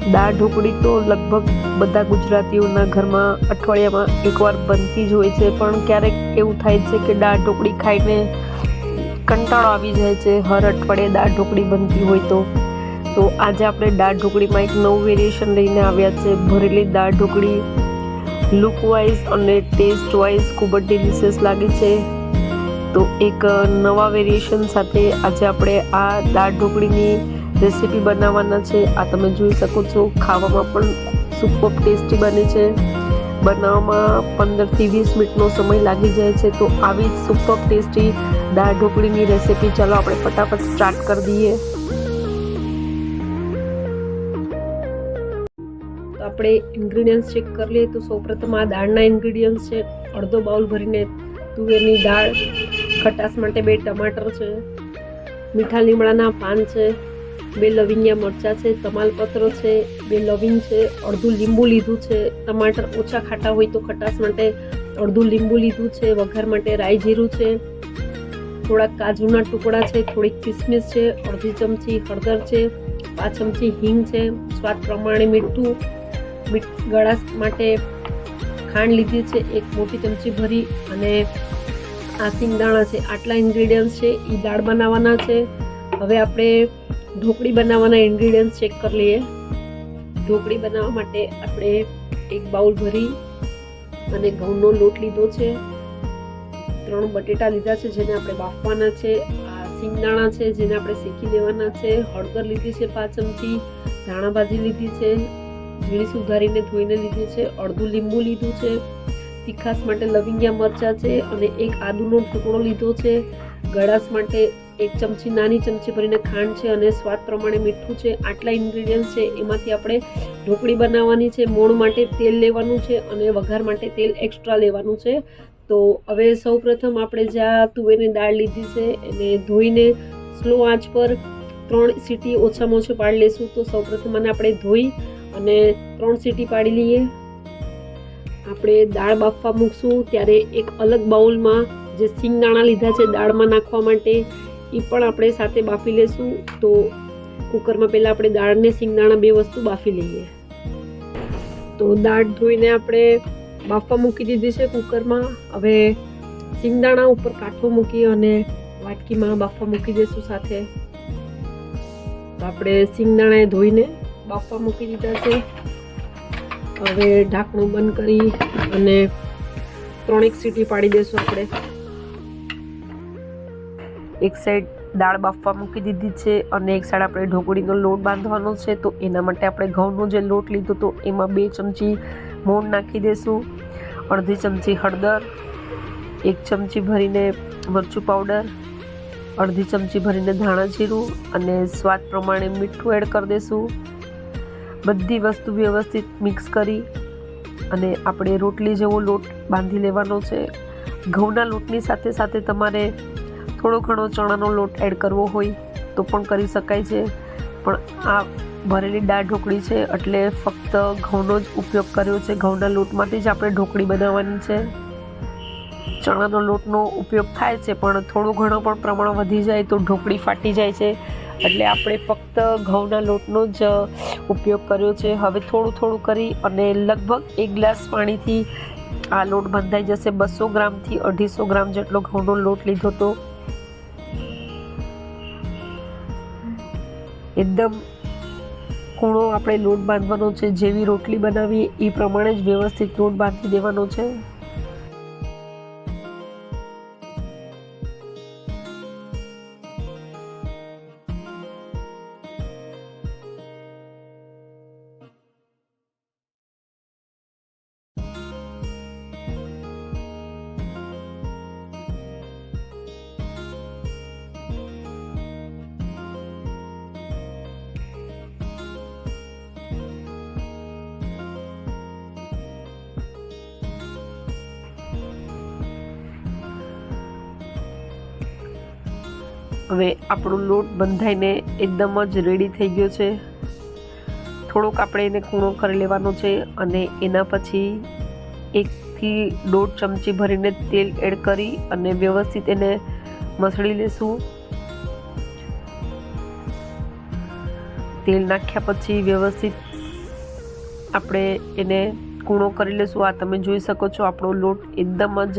દાળ ઢોકળી તો લગભગ બધા ગુજરાતીઓના ઘરમાં અઠવાડિયામાં એકવાર બનતી જ હોય છે, પણ ક્યારેક એવું થાય છે કે દાળ ઢોકળી ખાઈને કંટાળો આવી જાય છે, હર અઠવાડિયે દાળ ઢોકળી બનતી હોય તો. તો આજે આપણે દાળ ઢોકળીમાં એક નવું વેરિએશન લઈને આવ્યા છે, ભરેલી દાળ ઢોકળી. લુક વાઇઝ અને ટેસ્ટ વાઇઝ ખૂબ જ ડિલિશિયસ લાગે છે. તો એક નવા વેરિએશન સાથે આજે આપણે આ દાળ ઢોકળીની રેસીપી બનાવવાના છે. આ તમે જોઈ શકો છો. ખાવામાં પણ સુપર ટેસ્ટી બને છે. બનાવવામાં પંદરથી વીસ મિનિટનો સમય લાગી જાય છે. તો આવી સુપર ટેસ્ટી દાળ ઢોકળીની રેસીપી ચાલો આપણે ફટાફટ સ્ટાર્ટ કરી દઈએ. આપણે ઇન્ગ્રીડિયન્ટ્સ ચેક કરી લઈએ. તો સૌપ્રથમ આ દાળના ઇન્ગ્રીડિયન્ટ્સ છે. અડધો બાઉલ ભરીને તુવેરની દાળ, ખટાશ માટે બે ટમાટર છે. મીઠા લીમડાના પાન છે. બે લવિંગિયા મરચાં છે, તમાલપત્ર છે, બે લવિંગ છે, અડધું લીંબુ લીધું છે. ટમાટર ઓછા ખાટા હોય તો ખટાશ માટે અડધું લીંબુ લીધું છે, વઘાર માટે રાઈ જીરું છે. થોડાક કાજુના ટુકડા છે, થોડીક કિસમિસ છે, અડધી ચમચી હળદર છે, પાંચ ચમચી હિંગ છે, સ્વાદ પ્રમાણે મીઠું. મીઠ ગળાશ માટે ખાંડ લીધી છે, એક મોટી ચમચી ભરી અને આ સિંગદાણા છે. આટલા ઇન્ગ્રેડિયન્ટ્સ છે એ દાળ બનાવવાના છે. હવે આપણે ઢોકળી બનાવવાના ઇન્ગ્રેડિયન્ટ્સ ચેક કરી લઈએ. ઢોકળી બનાવવા માટે આપણે એક બાઉલ ભરી અને ઘઉંનો લોટ લીધો છે. ત્રણ બટેટા લીધા છે, જેને આપણે બાફવાના છે. આ સિંગદાણા છે, જેને આપણે શેકી લેવાના છે. હળદર લીધી છે પાંચ ચમચી, ધાણા ભાજી લીધી છે ઝીણી સુધારીને ધોઈને લીધી છે, અડધું લીંબુ લીધું છે તીખાસ માટે લવિંગિયા મરચાં છે અને એક આદુનો ટુકડો લીધો છે. ગળાશ માટે એક ચમચી નાની ચમચી ભરીને ખાંડ છે અને સ્વાદ પ્રમાણે મીઠું છે. આટલા ઇન્ગ્રીડિયન્ટ છે, એમાંથી આપણે ઢોકળી બનાવવાની છે, મોણ માટે તેલ લેવાનું છે અને વઘાર માટે તેલ એક્સ્ટ્રા લેવાનું છે. તો હવે સૌ પ્રથમ આપણે જ્યાં તુવેરની દાળ લીધી છે, એને ધોઈને સ્લો આંચ પર ત્રણ સીટી ઓછામાં ઓછું પાડી લઈશું તો સૌ પ્રથમ આને આપણે ધોઈ અને ત્રણ સીટી પાડી લઈએ. આપણે દાળ બાફવા મૂકશું. ત્યારે એક અલગ બાઉલમાં જે સિંગદાણા લીધા છે દાળમાં નાખવા માટે એ પણ આપણે સાથે બાફી લેશું. તો કુકરમાં પહેલાં આપણે દાળને સિંગદાણા બે વસ્તુ બાફી લઈએ. તો દાળ ધોઈને આપણે બાફવા મૂકી દીધી છે કુકરમાં. હવે સિંગદાણા ઉપર કાઠો મૂકી અને વાટકીમાં બાફવા મૂકી દઈશું સાથે. તો આપણે સિંગદાણા ધોઈને બાફવા મૂકી દીધા છે. હવે ઢાંકણું બંધ કરી અને ત્રણેક સીટી પાડી દઈશું આપણે. એક સાઈડ દાળ બાફવા મૂકી દીધી છે અને એક સાઈડ આપણે ઢોકળીનો લોટ બાંધવાનો છે. તો એના માટે આપણે ઘઉંનો જે લોટ લીધો તો એમાં બે ચમચી મોણ નાખી દઈશું અડધી ચમચી હળદર, એક ચમચી ભરીને મરચું પાવડર અડધી ચમચી ભરીને ધાણા જીરું અને સ્વાદ પ્રમાણે મીઠું એડ કરી દઈશું બધી વસ્તુ વ્યવસ્થિત મિક્સ કરી અને આપણે રોટલી જેવો લોટ બાંધી લેવાનો છે. ઘઉંના લોટની સાથે સાથે તમારે થોડો ઘણો ચણાનો લોટ એડ કરવો હોય તો પણ કરી શકાય છે. પણ આ ભરેલી દાળ ઢોકળી છે એટલે ફક્ત ઘઉંનો જ ઉપયોગ કર્યો છે. ઘઉંના લોટમાંથી જ આપણે ઢોકળી બનાવવાની છે. ચણાનો લોટનો ઉપયોગ થાય છે પણ થોડું ઘણો પણ પ્રમાણ વધી જાય તો ઢોકળી ફાટી જાય છે. એટલે આપણે ફક્ત ઘઉંના લોટનો જ ઉપયોગ કર્યો છે. હવે થોડું થોડું કરી અને લગભગ એક ગ્લાસ પાણીથી આ લોટ બંધાઈ જશે. બસો ગ્રામથી અઢીસો ગ્રામ જેટલો ઘઉંનો લોટ લીધો તો એકદમ કૂણો આપણે લોટ બાંધવાનો છે, જેવી રોટલી બનાવીએ એ પ્રમાણે જ વ્યવસ્થિત લોટ બાંધી દેવાનો છે. હવે આપણો લોટ બંધાઈને એકદમ જ રેડી થઈ ગયો છે. થોડોક આપણે એને કૂણો કરી લેવાનો છે અને એના પછી એકથી દોઢ ચમચી ભરીને તેલ એડ કરી અને વ્યવસ્થિત એને મસળી લેશું. તેલ નાખ્યા પછી વ્યવસ્થિત આપણે એને કૂણો કરી લઈશું આ તમે જોઈ શકો છો આપણો લોટ એકદમ જ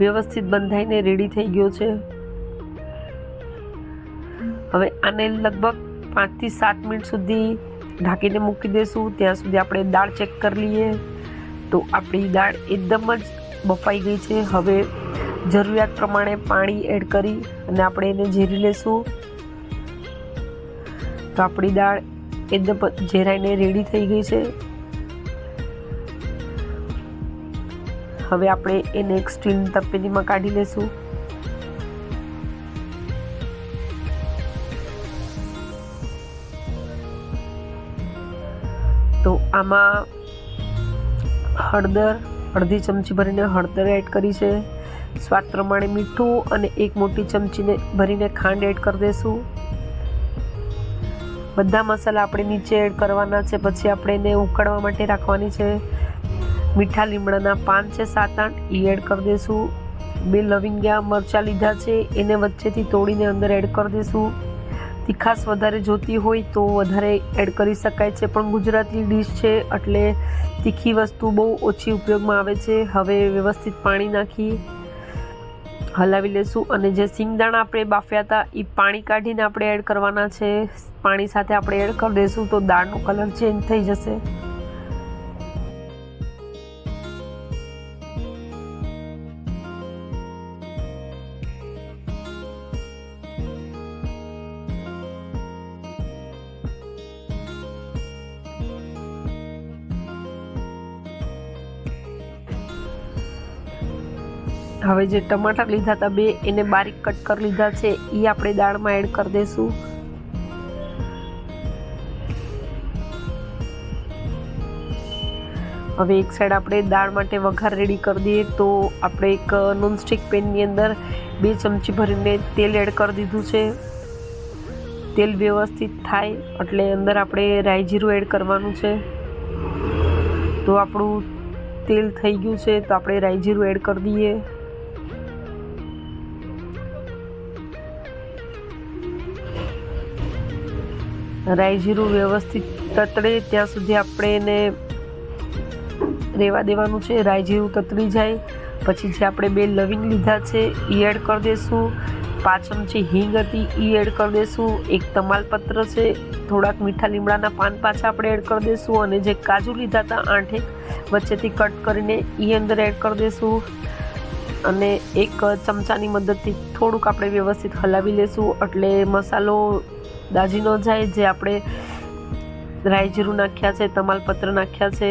વ્યવસ્થિત બંધાઈને રેડી થઈ ગયો છે. હવે આને લગભગ પાંચથી સાત મિનિટ સુધી ઢાંકીને મૂકી દઈશું ત્યાં સુધી આપણે દાળ ચેક કરી લઈએ. તો આપણી દાળ એકદમ જ બફાઈ ગઈ છે. હવે જરૂરિયાત પ્રમાણે પાણી એડ કરી અને આપણે એને ઝેરી લેશું. તો આપણી દાળ એકદમ ઝેરાઈને રેડી થઈ ગઈ છે. હવે આપણે એને એક સ્ટીલ તપેલીમાં કાઢી લેશું. તો આમાં હળદર, અડધી ચમચી ભરીને હળદર એડ કરી છે. સ્વાદ પ્રમાણે મીઠું અને એક મોટી ચમચીને ભરીને ખાંડ એડ કરી દઈશું બધા મસાલા આપણે નીચે એડ કરવાના છે, પછી આપણે એને ઉકળવા માટે રાખવાની છે. મીઠા લીમડાના પાન છે, સાત આઠ એ એડ કરી દઈશું બે લવિંગિયા મરચાં લીધા છે, એને વચ્ચેથી તોડીને અંદર એડ કરી દઈશું તીખાસ વધારે જોતી હોય તો વધારે એડ કરી શકાય છે. પણ ગુજરાતી ડીશ છે એટલે તીખી વસ્તુ બહુ ઓછી ઉપયોગમાં આવે છે. હવે વ્યવસ્થિત પાણી નાખી હલાવી લેશું અને જે સિંગદાણા આપણે બાફ્યા હતા એ પાણી કાઢીને આપણે એડ કરવાના છે. પાણી સાથે આપણે એડ કરી દઈશું તો દાળનો કલર ચેન્જ થઈ જશે. હવે જે ટમાટર લીધા હતા બે, એને બારીક કટ કરી લીધા છે. એ આપણે દાળમાં એડ કરી દઈશું હવે એક સાઈડ આપણે દાળ માટે વઘાર રેડી કરી દઈએ તો આપણે એક નોનસ્ટિક પેનની અંદર બે ચમચી ભરીને તેલ એડ કરી દીધું છે. તેલ વ્યવસ્થિત થાય એટલે અંદર આપણે રાઈ જીરું એડ કરવાનું છે. તો આપણું તેલ થઈ ગયું છે તો આપણે રાઈ જીરું એડ કરી દઈએ. રાઈ જીરું વ્યવસ્થિત તતડે, ત્યાં સુધી આપણે એને રેવા દેવાનું છે. રાઈ જીરું તતડી જાય, પછી જે આપણે બે લવિંગ લીધા છે એ એડ કરી દઈશું પાંચ ચમચી હિંગ હતી એ એડ કરી દઈશું એક તમાલપત્ર છે, થોડાક મીઠા લીમડાના પાન પાછા આપણે એડ કરી દઈશું અને જે કાજુ લીધા હતા, આઠેક, વચ્ચેથી કટ કરીને એ અંદર એડ કરી દઈશું અને એક ચમચાની મદદથી થોડુંક આપણે વ્યવસ્થિત હલાવી લેશું. એટલે મસાલો દાજી ન જાય, જે આપણે રાઈ જીરું નાખ્યા છે, તમાલપત્ર નાખ્યા છે.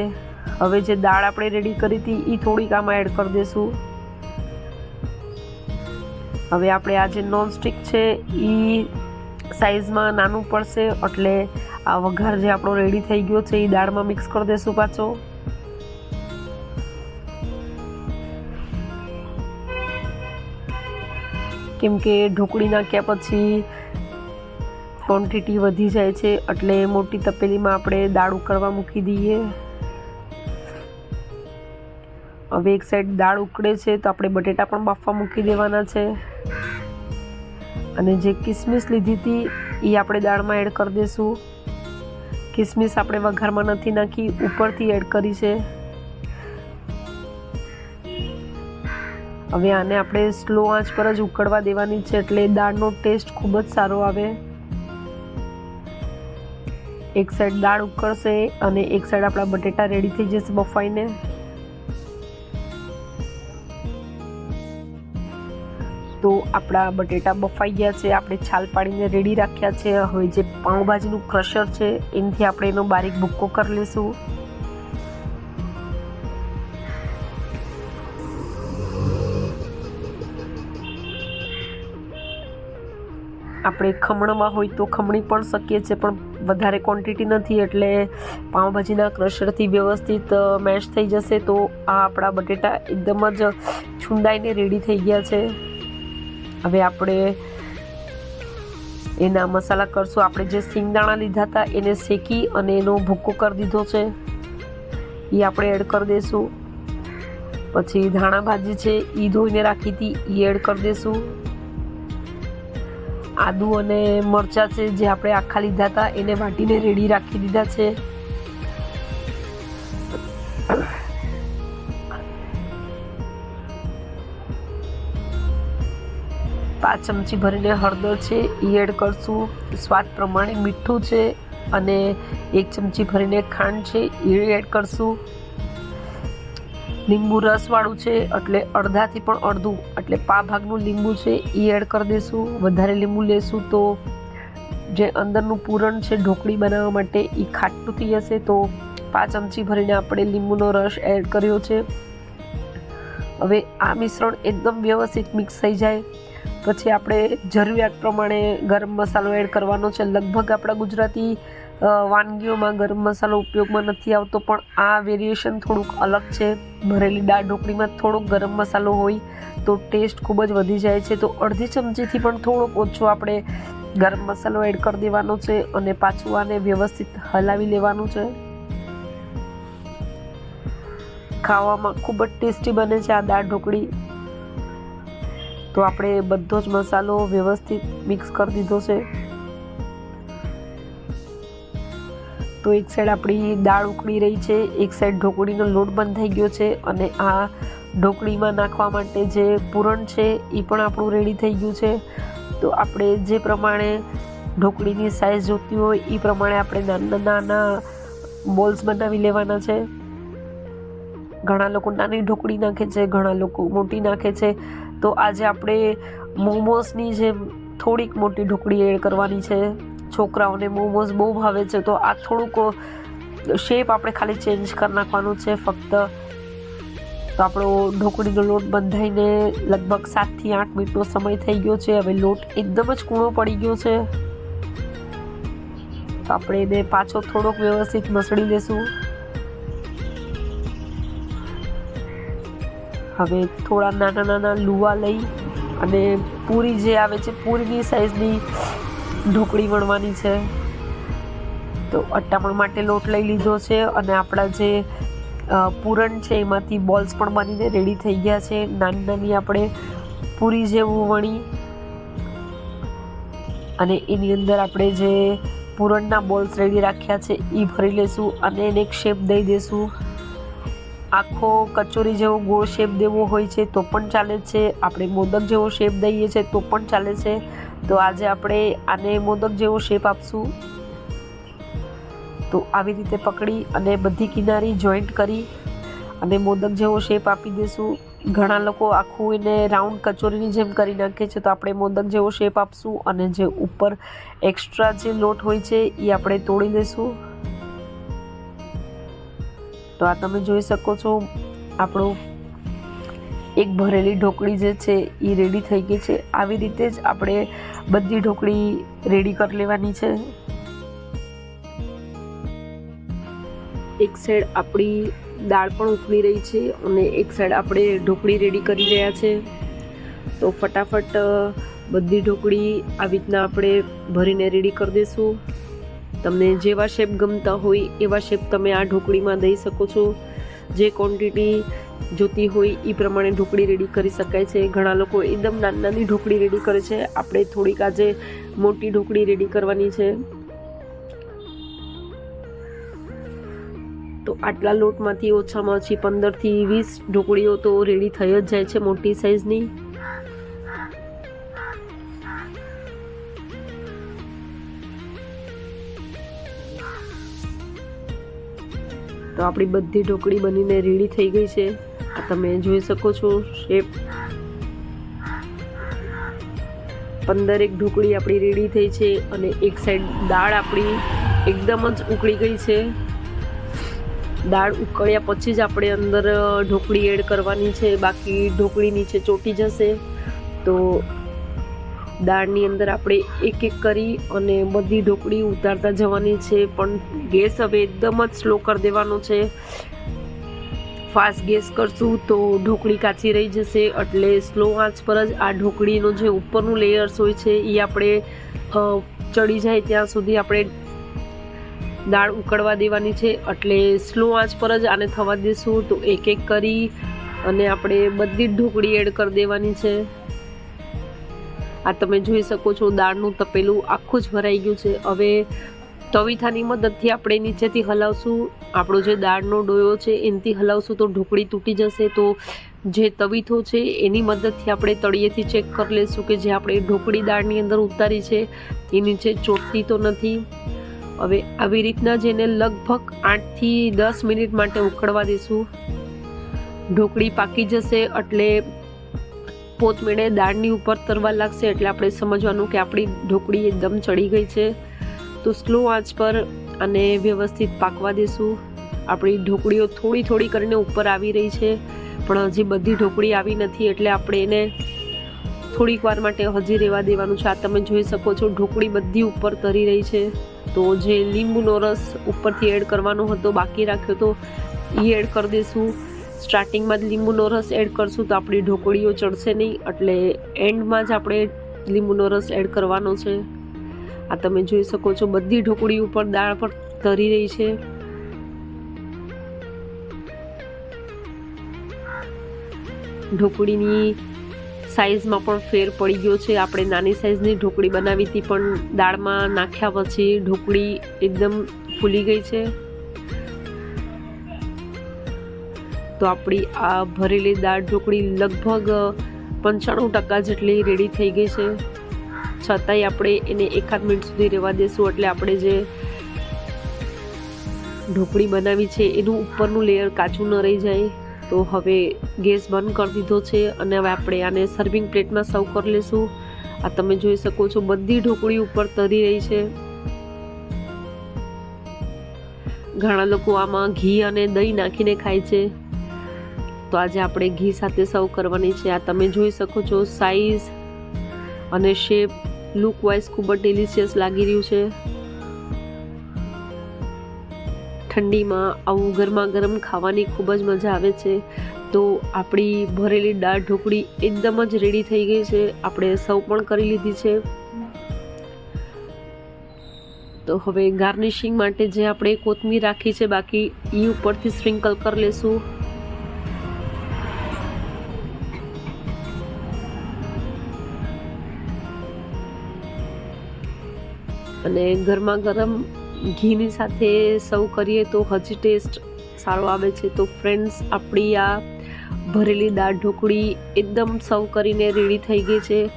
હવે જે દાળ આપણે રેડી કરી હતી એ થોડીક આમાં એડ કરી દઈશું હવે આપણે આ જે નોનસ્ટિક છે એ સાઇઝમાં નાનું પડશે, એટલે આ વઘાર જે આપણો રેડી થઈ ગયો છે એ દાળમાં મિક્સ કરી દઈશું પાછો. કેમ કે ઢોકળી નાખ્યા પછી ક્વોન્ટિટી વધી જાય છે, એટલે મોટી તપેલીમાં આપણે દાળ ઉકળવા મૂકી દઈએ. હવે એક સાઈડ દાળ ઉકળે છે, તો આપણે બટેટા પણ બાફવા મૂકી દેવાના છે. અને જે કિસમિસ લીધી હતી એ આપણે દાળમાં એડ કરી દઈશું કિસમિસ આપણે વઘારમાં નથી નાખી, ઉપરથી એડ કરી છે. હવે આને આપણે સ્લો આંચ પર જ ઉકળવા દેવાની છે, એટલે દાળનો ટેસ્ટ ખૂબ જ સારો આવે. એક સાઈડ દાળ ઉકળશે અને એક સાઈડ આપણા બટેટા રેડી થઈ જશે બફાઈને. તો આપણા બટેટા બફાઈ ગયા છે, આપણે છાલ પાડીને રેડી રાખ્યા છે. હવે જે પાઉંભાજીનું ક્રશર છે, એનાથી આપણે એનો બારીક ભૂક્કો કરી લઈશું. આપણે ખમણમાં હોય તો ખમણી પણ શકીએ છીએ, પણ વધારે ક્વોન્ટિટી નથી, એટલે પાઉંભાજીના ક્રશરથી વ્યવસ્થિત મેશ થઈ જશે તો આ આપણા બટેટા એકદમ જ છુંદાઈને રેડી થઈ ગયા છે. હવે આપણે એના મસાલા કરશું. આપણે જે સિંગદાણા લીધા હતા એને શેકી અને એનો ભૂક્કો કરી દીધો છે. એ આપણે એડ કરી દઈશું પછી ધાણા ભાજી છે એ ધોઈને રાખી હતી એ એડ કરી દઈશું આદુ અને મરચાં છે જે આપણે આખા લીધા હતા, એને વાટીને રેડી રાખી દીધા છે. પાંચ ચમચી ભરીને હળદર છે એ એડ કરશું. સ્વાદ પ્રમાણે મીઠું છે અને એક ચમચી ભરીને ખાંડ છે એ એડ કરશું. લીંબુ રસવાળું છે, એટલે અડધાથી પણ અડધું. એટલે પા ભાગનું લીંબુ છે એ એડ કરી દઈશું વધારે લીંબુ લેશું તો જે અંદરનું પૂરણ છે, ઢોકળી બનાવવા માટે એ ખાટું થઈ જશે. તો પાંચ ચમચી ભરીને આપણે લીંબુનો રસ એડ કર્યો છે. હવે આ મિશ્રણ એકદમ વ્યવસ્થિત મિક્સ થઈ જાય. પછી આપણે જરૂરિયાત પ્રમાણે ગરમ મસાલો એડ કરવાનો છે. લગભગ આપણા ગુજરાતી વાનગીઓમાં ગરમ મસાલો ઉપયોગમાં નથી આવતો, પણ આ વેરિએશન થોડુંક અલગ છે. ભરેલી દાળ ઢોકળીમાં થોડોક ગરમ મસાલો હોય તો ટેસ્ટ ખૂબ જ વધી જાય છે. તો અડધી ચમચીથી પણ થોડોક ઓછો આપણે ગરમ મસાલો એડ કરી દેવાનો છે અને પાછું આને વ્યવસ્થિત હલાવી લેવાનું છે. ખાવામાં ખૂબ જ ટેસ્ટી બને છે આ દાળ ઢોકળી. તો આપણે બધો જ મસાલો વ્યવસ્થિત મિક્સ કરી દીધો છે. તો એક સાઈડ આપણી દાળ ઉકળી રહી છે, એક સાઈડ ઢોકળીનો લોટ બંધ થઈ ગયો છે અને આ ઢોકળીમાં નાખવા માટે જે પૂરણ છે એ પણ આપણું રેડી થઈ ગયું છે. તો આપણે જે પ્રમાણે ઢોકળીની સાઇઝ જોતી હોય એ પ્રમાણે આપણે નાના નાના બોલ્સ બનાવી લેવાના છે. ઘણા લોકો નાની ઢોકળી નાખે છે, ઘણા લોકો મોટી નાખે છે. તો આજે આપણે મોમોસની જે થોડીક મોટી ઢોકળી એડ કરવાની છે. છોકરાઓને મોમોઝ બહુ ભાવે છે. તો આ થોડુંક શેપ આપણે ખાલી ચેન્જ કરી નાખવાનું છે ફક્ત. તો આપણો ઢોકળીનો લોટ બંધાઈને લગભગ સાતથી આઠ મિનિટનો સમય થઈ ગયો છે. હવે લોટ એકદમ જ કૂણો પડી ગયો છે. તો આપણે એને પાછો થોડોક વ્યવસ્થિત મસળી લેશું. હવે થોડા નાના નાના લુવા લઈ અને પૂરી જે આવે છે, પૂરીની સાઈઝની ઢોકળી વણવાની છે. તો અટ્ટામણ માટે લોટ લઈ લીધો છે અને આપણા જે પૂરણ છે એમાંથી બોલ્સ પણ બનીને રેડી થઈ ગયા છે. નાની નાની આપણે પૂરી જેવું વણી અને એની અંદર આપણે જે પૂરણના બોલ્સ રેડી રાખ્યા છે એ ભરી લેશું અને એને એક શેપ દઈ દેશું. આખો કચોરી જેવો ગોળ શેપ દેવો હોય છે તો પણ ચાલે છે. આપણે મોદક જેવો શેપ દઈએ છે તો પણ ચાલે છે. તો આજે આપણે આને મોદક જેવો શેપ આપશું. તો આવી રીતે પકડી અને બધી કિનારી જોઈન્ટ કરી અને મોદક જેવો શેપ આપી દેશું. ઘણા લોકો આખું એને રાઉન્ડ કચોરીની જેમ કરી નાખે છે, તો આપણે મોદક જેવો શેપ આપશું અને જે ઉપર એક્સ્ટ્રા જે લોટ હોય છે, એ આપણે તોડી દઈશું તો આ તમે જોઈ શકો છો આપણું એક ભરેલી ઢોકળી જે છે એ રેડી થઈ ગઈ છે. આવી રીતે જ આપણે બધી ઢોકળી રેડી કરી લેવાની છે. એક સાઈડ આપણી દાળ પણ ઉકળી રહી છે અને એક સાઈડ આપણે ઢોકળી રેડી કરી રહ્યા છે. તો ફટાફટ બધી ઢોકળી આવી રીતના આપણે ભરીને રેડી કરી દઈશું તમને જેવા શેપ ગમતા હોય એવા શેપ તમે આ ઢોકળીમાં દઈ શકો છો. જે ક્વોન્ટિટી જોતી હોય એ પ્રમાણે ઢોકળી રેડી કરી શકાય છે. ઘણા લોકો એકદમ નાની નાની ઢોકળી રેડી કરે છે. આપણે થોડીક આજે મોટી ઢોકળી રેડી કરવાની છે. તો આટલા લોટમાંથી ઓછામાં ઓછી પંદરથી વીસ ઢોકળીઓ તો રેડી થઈ જ જાય છે મોટી સાઈઝની તો આપણી બધી ઢોકળી બનીને રેડી થઈ ગઈ છે. આ તમે જોઈ શકો છો શેપ પંદરેક ઢોકળી આપણી રેડી થઈ છે અને એક સાઈડ દાળ આપણી એકદમ જ ઉકળી ગઈ છે. દાળ ઉકળ્યા પછી જ આપણે અંદર ઢોકળી એડ કરવાની છે. બાકી ઢોકળી નીચે ચોટી જશે. તો દાળની અંદર આપણે એક એક કરી અને બધી ઢોકળી ઉતારતા જવાની છે, પણ ગેસ હવે એકદમ જ સ્લો કરી દેવાનો છે. ફાસ્ટ ગેસ કરશું તો ઢોકળી કાચી રહી જશે, એટલે સ્લો આંચ પર જ આ ઢોકળીનો જે ઉપરનું લેયર્સ હોય છે એ આપણે ચડી જાય ત્યાં સુધી આપણે દાળ ઉકળવા દેવાની છે, એટલે સ્લો આંચ પર જ આને થવા દેશું. તો એક એક કરી અને આપણે બધી જ ઢોકળી એડ કરી દેવાની છે. આ તમે જોઈ શકો છો, દાળનું તપેલું આખું જ ભરાઈ ગયું છે. હવે તવીથાની મદદથી આપણે નીચેથી હલાવશું. આપણો જે દાળનો ડોયો છે, એનાથી હલાવશું તો ઢોકળી તૂટી જશે. તો જે તવીથો છે, એની મદદથી આપણે તળિયેથી ચેક કરી લઈશું કે જે આપણે ઢોકળી દાળની અંદર ઉતારી છે, એ નીચે ચોટતી તો નથી. હવે આવી રીતના જેને લગભગ આઠથી દસ મિનિટ માટે ઉકળવા દઈશું ઢોકળી પાકી જશે એટલે પોતમેળે દાળની ઉપર તરવા લાગશે એટલે આપણે સમજવાનું કે આપણી ઢોકળી એકદમ ચડી ગઈ છે. તો સ્લો આંચ પર અને વ્યવસ્થિત પાકવા દઈશું આપણી ઢોકળીઓ થોડી થોડી કરીને ઉપર આવી રહી છે, પણ હજી બધી ઢોકળી આવી નથી એટલે આપણે એને થોડીક વાર માટે હજી રહેવા દેવાનું છે. આ તમે જોઈ શકો છો, ઢોકળી બધી ઉપર તરી રહી છે. તો જે લીંબુનો રસ ઉપરથી એડ કરવાનો હતો, બાકી રાખ્યો તો એ એડ કરી દઈશું સ્ટાર્ટિંગમાં જ લીંબુનો રસ એડ કરશું તો આપણી ઢોકળીઓ ચડશે નહીં. એટલે એન્ડમાં જ આપણે લીંબુનો રસ એડ કરવાનો છે. આ તમે જોઈ શકો છો બધી ઢોકળી ઉપર દાળ પર તરી રહી છે. ઢોકળીની સાઇઝમાં પણ ફેર પડી ગયો છે. આપણે નાની સાઈઝની ઢોકળી બનાવી હતી પણ દાળમાં નાખ્યા પછી ઢોકળી એકદમ ફૂલી ગઈ છે. તો આપણી આ ભરેલી દાળ ઢોકળી લગભગ પંચાણું ટકા જેટલી રેડી થઈ ગઈ છે. છતાંય આપણે એને એકાદ મિનિટ સુધી રહેવા દઈશું એટલે આપણે જે ઢોકળી બનાવી છે, એનું ઉપરનું લેયર કાચું ન રહી જાય. તો હવે ગેસ બંધ કરી દીધો છે અને હવે આપણે આને સર્વિંગ પ્લેટમાં સર્વ કરી લઈશું આ તમે જોઈ શકો છો બધી ઢોકળી ઉપર તરી રહી છે. ઘણા લોકો આમાં ઘી અને દહીં નાખીને ખાય છે. તો આજે આપણે ઘી સાથે સર્વ કરવાની છે. આ તમે જોઈ શકો છો સાઈઝ અને શેપ લુક વાઇઝ ખૂબ જ ડિલિશિયસ લાગી રહ્યું છે. ઠંડીમાં આવું ગરમા ગરમ ખાવાની ખૂબ જ મજા આવે છે. તો આપણી ભરેલી દાળ ઢોકળી એકદમ જ રેડી થઈ ગઈ છે. આપણે સૌ પણ કરી લીધી છે. તો હવે ગાર્નિશિંગ માટે જે આપણે કોથમીર રાખી છે, બાકી એ ઉપરથી સ્પ્રિંકલ કરી લેશું. અને ગરમા ગરમ ઘીની સાથે સર્વ કરીએ તો હજી ટેસ્ટ સારો આવે છે. તો ફ્રેન્ડ્સ, આપણી આ ભરેલી દાળ ઢોકળી એકદમ સર્વ કરીને રેડી થઈ ગઈ છે.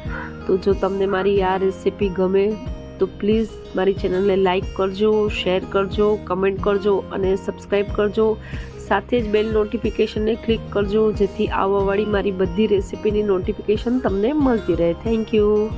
તો જો તમને મારી આ રેસિપી ગમે, તો પ્લીઝ મારી ચેનલને લાઇક કરજો, શેર કરજો, કમેન્ટ કરજો અને સબસ્ક્રાઈબ કરજો. સાથે જ બેલ નોટિફિકેશનને ક્લિક કરજો, જેથી આવવાવાળી મારી બધી રેસિપીની નોટિફિકેશન તમને મળતી રહે. Thank you.